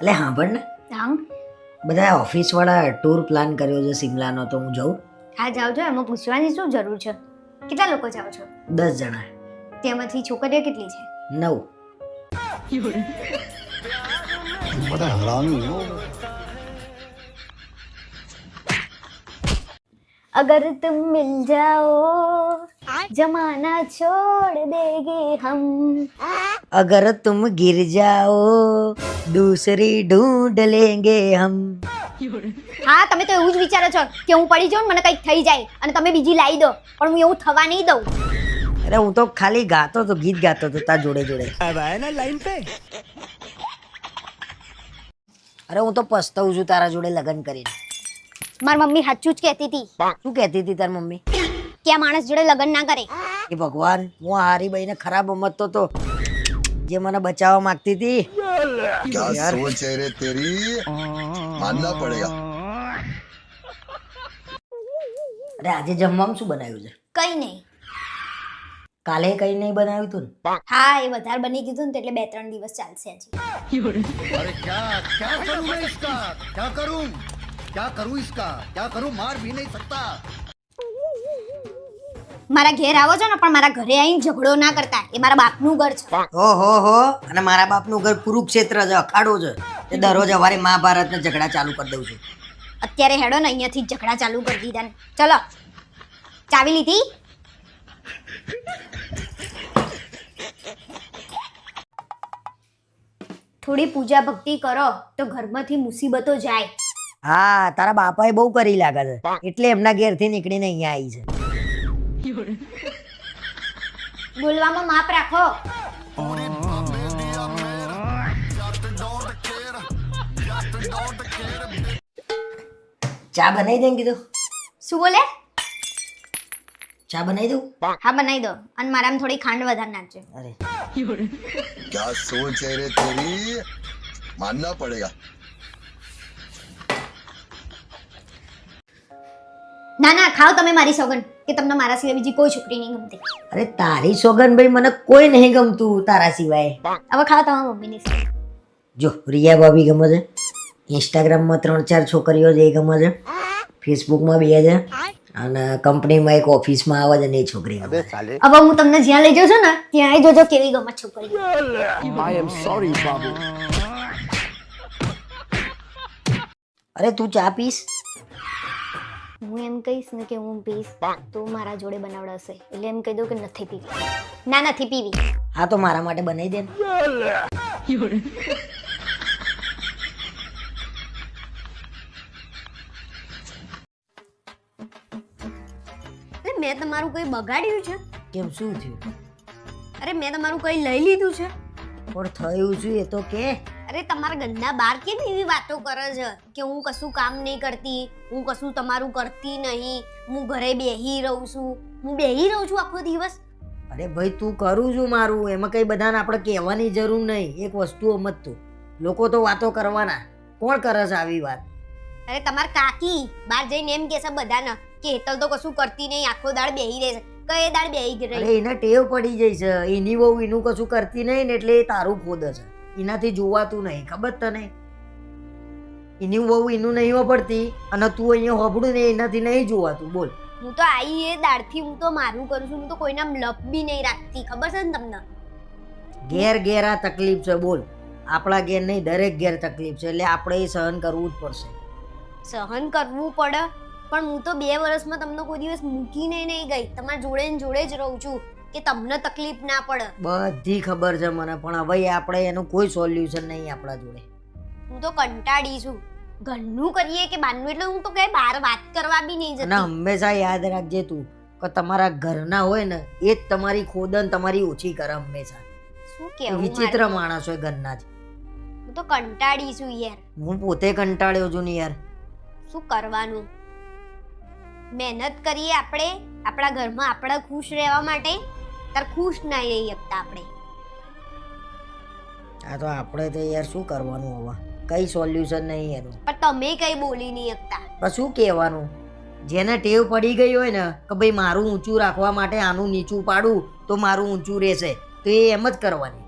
એટલે પણ ને. હા બધા ઓફિસવાળા ટૂર પ્લાન કર્યો છે સિમલાનો તો હું જઉં. હા જાઓ જો એમાં પૂછવાની શું જરૂર છે? કેટલા લોકો જાઓ છો? દસ જણા. તેમાંથી છોકરીઓ કેટલી છે? નવ. અગર તુમ મિલ જાઓ जमाना छोड़ देंगे हम अगर तुम गिर जाओ दूसरी ढूंढ लेंगे हम હા તમે તો એવું જ વિચારો છો કે હું પડી જાઉં ને મને કંઈક થઈ જાય અને તમે બીજી લાવી દો પણ હું એવું થવા નહીં દઉં અરે હું તો ખાલી ગાતો તો ગીત ગાતો તો તાર જોડે જોડે અરે હું તો પસ્તાવું છું તારા જોડે લગ્ન કરીને મારી મમ્મી સાચું જ કહેતી હતી શું કહેતી હતી તાર મમ્મી કે આ માણસ જોડે લગ્ન ના કરે એ ભગવાન હું આ હારીબાઈને ખરાબ સમજતો તો જે મને બચાવવા માંગતી હતી क्या सोच है रे तेरी मानना पड़ेगा અરે આજે જમવામાં શું બનાવ્યું છે કઈ નહીં કાલે કઈ નહીં બનાવ્યું તું ને હા એ વધારે બની ગયું હતું ને એટલે બે ત્રણ દિવસ ચાલશે હજી अरे क्या क्या करूं मैं इसका क्या करूं क्या करूं इसका क्या करूं मार भी नहीं सकता મારા ઘેર આવો છો ને પણ મારા ઘરે આવીને ઝઘડો ના કરતા. એ મારા બાપનું ઘર છે. હો હો હો. અને મારા બાપનું ઘર કુરુક્ષેત્ર છે અખાડો છે. તે દરરોજ અમારે મહાભારતના ઝઘડા ચાલુ કરી દઉં છું. અત્યારે હેડો ને અહીંયાથી ઝઘડા ચાલુ કરી દીધા ને. ચલો ચાવી લીધી? થોડી પૂજા ભક્તિ કરો તો ઘરમાંથી મુસીબતો જાય. હા તારા બાપાએ બહુ કરી લાગે છે. એટલે એમના ઘેરથી નીકળીને અહીંયા આવી છે બોલવામાં માપ રાખો ચા બનાવી દે કીધું શું બોલે ચા બનાવી દઉં હા બનાવી દો અને મારામાં થોડી ખાંડ વધારે નાખજો અરે क्या सोच है रे तेरी मानना पड़ेगा ના ના ખાઓ તમે મારી સોગન કે તમને મારા સિવાય બીજી કોઈ છોકરી નહીં ગમતી. અરે તારી સોગન ભાઈ મને કોઈ નહીં ગમતું તારા સિવાય. હવે ખાવા તમારા મમ્મીની જો રિયા ભાભી ગમે છે ઇન્સ્ટાગ્રામમાં ત્રણ ચાર છોકરીઓ જે ગમે છે ફેસબુકમાં બે છે અને કંપનીમાં એક ઓફિસમાં આવે છે ને એ છોકરી ગમે હવે હું તમને જ્યાં લઈ જાઉં છું ને ત્યાં આવી જોજો કેવી ગમે છોકરી અરે તું ચા પીશ? હું એમ કહીશ ને કે હું પીશ તો મારા જોડે બનાવડાશે એટલે એમ કહી દઉં કે નથી પીવી. ના નથી પીવી. હા તો મારા માટે બનાવી દે મેં તમારું કંઈ બગાડ્યું છે? કેમ શું થયું? અરે મેં તમારું કંઈ લઈ લીધું છે? પણ થયું છું એ તો કે. અરે તમારા ગંદા બાર કેમ એવી વાતો કરે છે કે હું કશું કામ નહીં કરતી હું કશું તમારું કરતી નહીં હું ઘરે બેહી રહું છું હું બેહી રહું છું આખો દિવસ? અરે ભાઈ તું કરું છું મારું એમાં કઈ બધાને આપણે કહેવાની જરૂર નહીં એક વસ્તુ તું. લોકો તો વાતો કરવાના કોણ કરે છે આવી વાત? અરે તમાર કાકી બહાર જઈને એમ કહેશે બધાને કે હેતલ તો કશું કરતી નહીં આખો દાળ બેહી રહે છે. કઈ દાળ બેહી રહી? એને ટેવ પડી જાય છે એની બહુ એનું કશું કરતી નહીં ને એટલે એ તારું ખોદ છે. એનાથી જોવાતું નહીં ખબર તને? એની બહુ એનું નહીં વાપરતી અને તું અહીંયા હોબડું ને એનાથી નહીં જોવાતું બોલ. હું તો આઈ એ દાડથી હું તો મારું કરું છું હું તો કોઈના લપ બી નહીં રાખતી ખબર છે ને તમને? ઘેર ઘેર આ તકલીફ છે બોલ. આપણા ઘેર નહીં દરેક ઘેર તકલીફ છે એટલે આપણે એ સહન કરવું જ પડશે. સહન કરવું પડે પણ હું તો બે વર્ષમાં તમને કોઈ દિવસ મૂકીને નહીં ગઈ. તમારા જોડે ને જોડે જ રહું છું. કે તમને તકલીફ ના પડે. બધી ખબર છે મને પણ હવે આપણે એનું કોઈ સોલ્યુશન નહીં આપણા જોડે. હું તો કંટાળી છું. ઘરનું કરીએ કે બહારનું એટલે હું તો કઈ બહાર વાત કરવા બી નહીં અને જતી હંમેશા યાદ રાખજે તું કે તમારા ઘરના હોય ને એ જ તમારી ખોદન તમારી ઓછી કરે હંમેશા. શું કે વિચિત્ર માણસ હોય ઘરના જ. હું તો કંટાળી છું યાર. હું પોતે કંટાળ્યો છું ને યાર. શું કરવાનું? મહેનત કરીએ આપણે આપણા ઘરમાં આપણે ખુશ રહેવા માટે? તાર ખુશ ના રહી શકતા આપણે. આ તો આપણે તો યાર શું કરવાનું હવે? કઈ સોલ્યુશન નહીં એનું પણ તમે કઈ બોલી નહીં શકતા પણ શું કહેવાનું? જેને ટેવ પડી ગઈ હોય ને કે ભાઈ મારું ઊંચું રાખવા માટે આનું નીચું પાડું તો મારું ઊંચું રહેશે. તો એ એમ જ કરવાની.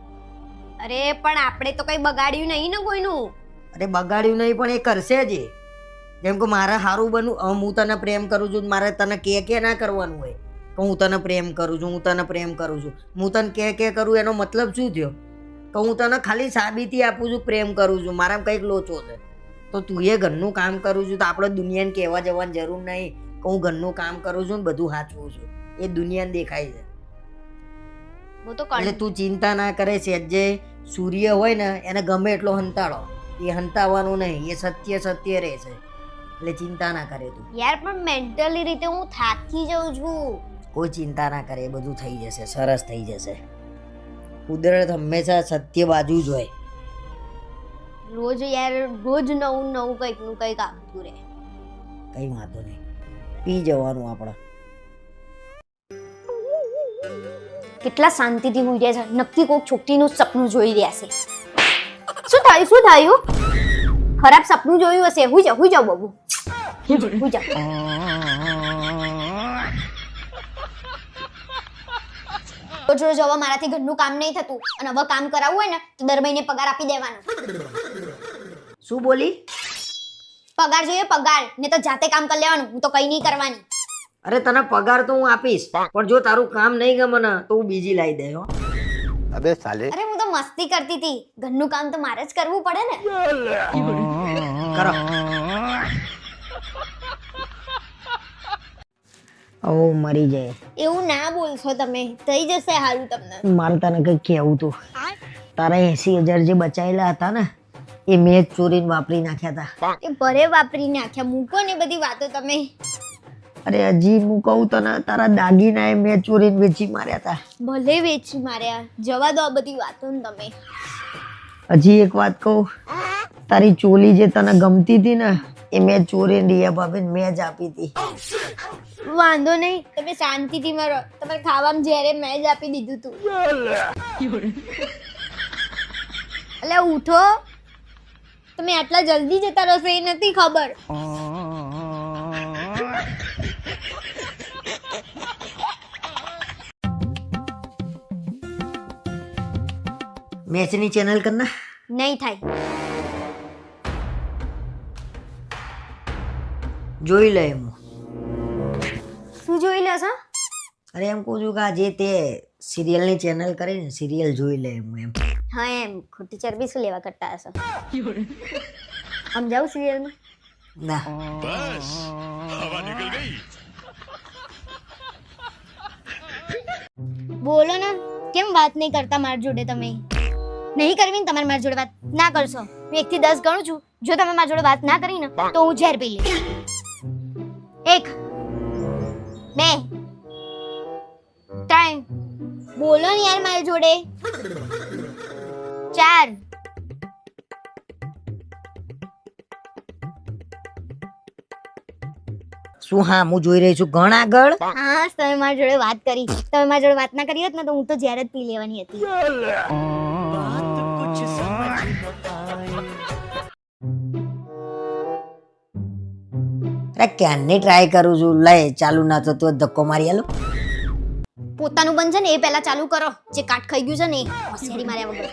અરે પણ આપણે તો કઈ બગાડ્યું નહીં ને કોઈનું. અરે બગાડ્યું નહીં પણ એ કરશે જ. જેમ કે મારે સારું બનવું હું તને પ્રેમ કરું છું મારે તને કે કે ના કરવાનું હોય. કે હું તને પ્રેમ કરું છું હું તને પ્રેમ કરું છું. હું તને કે કે કરું એનો મતલબ શું થયો? કે હું તને ખાલી સાબિતી આપું છું પ્રેમ કરું છું. મારા કંઈક લોચો છે. તો તું એ ઘરનું કામ કરું છું તો આપણે દુનિયાને કહેવા જવાની જરૂર નહીં કે હું ઘરનું કામ કરું છું ને બધું સાચવું છું. એ દુનિયાને દેખાય છે. હું તો એટલે તું ચિંતા ના કરે છે જે સૂર્ય હોય ને એને ગમે એટલો હંતાડો એ હંતાવાનું નહીં એ સત્ય સત્ય રહે છે. એટલે ચિંતા ના કરે તું. યાર પણ મેન્ટલી રીતે હું થાકી જાઉં છું. કોઈ ચિંતા ના કરે એ બધું થઈ જશે સરસ થઈ જશે. કુદરત હંમેશા સત્ય બાજુ જ હોય. રોજ યાર રોજ નવું નવું કંઈકનું કંઈક આવતું રહે. કઈ વાંધો નહીં. પી જવાનું આપણે. કેટલા શાંતિથી હોઈ રહ્યા છે. નક્કી કોઈક છોકરીનું સપનું જોઈ રહ્યા છે. શું થયું શું થયું? ખરાબ સપનું જોયું હશે. હું જાઉં હું જાઉં બાબુ. હું જાઓ, હુઈ જાઓ રોજ રોજ હવે મારાથી ઘરનું કામ નહીં થતું અને હવે કામ કરાવવું હોય ને તો દર મહિને પગાર આપી દેવાનો. શું બોલી? પગાર જોઈએ પગાર. ને તો જાતે કામ કરી લેવાનું. હું તો કઈ નહીં કરવાની. અરે તને પગાર તો હું આપીશ પણ જો તારું કામ નહીં ગમે ને તો હું બીજી લાવી દે અબે સાલે. અરે હું તો મસ્તી કરતી હતી. ઘરનું કામ તો મારે જ કરવું પડે ને. કરો. ઓ મરી જાય. એવું ના બોલશો તમે. થઈ જશે હારું તમને. મારે તને કંઈક કહેવું તું. તારા એસી હજાર જે બચાયેલા હતા ને એ મેં ચોરીને વાપરી નાખ્યા હતા. એ ભરે વાપરી નાખ્યા. મૂકો ને બધી વાતો તમે. અરે હજી હું કહું તને તારા દાગીના એ મેં ચોરીને વેચી માર્યા હતા. ભલે વેચી માર્યા. જવા દો આ બધી વાતો ને તમે. હજી એક વાત કહું. તારી ચોલી જે તને ગમતી હતી ને એ મેં ચોરી રિયા ભાભી મેં જ આપી હતી. વાંધો નહીં તમે શાંતિથી મારો. તમારે ખાવામાં જ્યારે મેં જ આપી દીધું તું. એટલે ઉઠો. તમે આટલા જલ્દી જતા રહેશો એ નથી ખબર. મેચની ચેનલ કરના? નહીં થાય. જોઈ લે એમ. શું જોઈ લેશો અરે એમ કહું છું કે આ જે તે સિરિયલની ચેનલ કરે ને સિરિયલ જોઈ લે એમ એમ. હા એમ. ખોટી ચરબી શું લેવા કરતા હશો? આમ જાઉં સિરિયલમાં? ના. બોલો ને કેમ વાત નહીં કરતા મારી જોડે તમે? નહીં કરવી ને તમારે મારી જોડે વાત ના કરશો. હું એક થી દસ ગણું છું. જો તમે મારી જોડે વાત ના કરી ને તો હું ઝેર પી લઈશ. એક બે ત્રણ. બોલો ને યાર મારી જોડે. ચાર. શું હા હું જોઈ રહી છું. ઘણ આગળ. હા તમે મારી જોડે વાત કરી. તમે મારી જોડે વાત ના કરી હોત ને તો હું તો જ્યારે જ પી લેવાની હતી. અરે ક્યારની ટ્રાય કરું છું? લઈ ચાલુ ના થતું હોય ધક્કો મારી આલો. પોતાનું બનશે ને એ પહેલા ચાલુ કરો. જે કાટ ખાઈ ગયું છે ને એ. હોશિયારી માર્યા વગર.